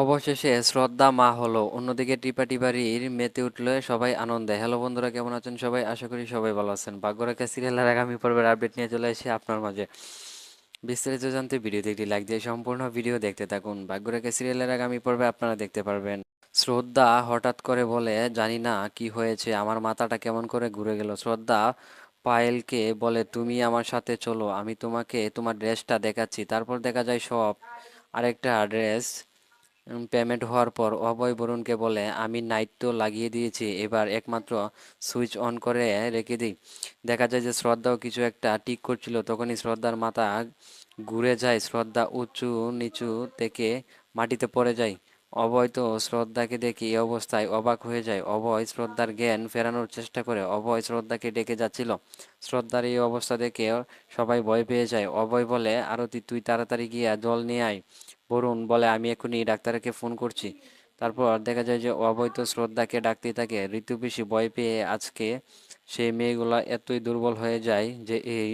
অবশেষে শ্রদ্ধা মা হলো। অন্যদিকে টিপা টিপারির মেতে উঠল সবাই আনন্দে। হ্যালো বন্ধুরা, কেমন আছেন সবাই? আশা করি সবাই ভালো আছেন। ভাগ্যরেখা সিরিয়ালের আগামী পর্বের আপডেট নিয়ে চলে এসে আপনার মাঝে। বিস্তারিত জানতে ভিডিওতে একটি লাইক দিয়ে সম্পূর্ণ ভিডিও দেখতে থাকুন। ভাগ্যরেখা সিরিয়ালের আগামী পর্বে আপনারা দেখতে পারবেন, শ্রদ্ধা হঠাৎ করে বলে, জানি না কি হয়েছে, আমার মাথাটা কেমন করে ঘুরে গেল। শ্রদ্ধা পায়েলকে বলে, তুমি আমার সাথে চলো, আমি তোমাকে তোমার ড্রেসটা দেখাচ্ছি। তারপর দেখা যায় সব আরেকটা ড্রেস পেমেন্ট হওয়ার পর অভয় বরুণকে বলে, আমি নাইট তো লাগিয়ে দিয়েছি, এবার একমাত্র সুইচ অন করে রেখে দিই। দেখা যায় যে শ্রদ্ধাও কিছু একটা টিক করছিল। তখনই শ্রদ্ধার মাথা ঘুরে যায়, শ্রদ্ধা উঁচু নিচু থেকে মাটিতে পড়ে যায়। অভয় তো শ্রদ্ধাকে দেখে এই অবস্থায় অবাক হয়ে যায়। অভয় শ্রদ্ধার জ্ঞান ফেরানোর চেষ্টা করে। অভয় শ্রদ্ধাকে ডেকে যাচ্ছিল। শ্রদ্ধার এই অবস্থা দেখে সবাই ভয় পেয়ে যায়। অভয় বলে, আরতি, তুই তাড়াতাড়ি গিয়া জল নিয়ে আয়। বরুণ বলে আমি এখনই ডাক্তারকে ফোন করছি। তারপর দেখা যায় যে অবৈধ শ্রদ্ধাকে ডাকতে থাকে। ঋতু বেশি ভয় পেয়ে আজকে সেই মেয়েগুলো এতই দুর্বল হয়ে যায় যে এই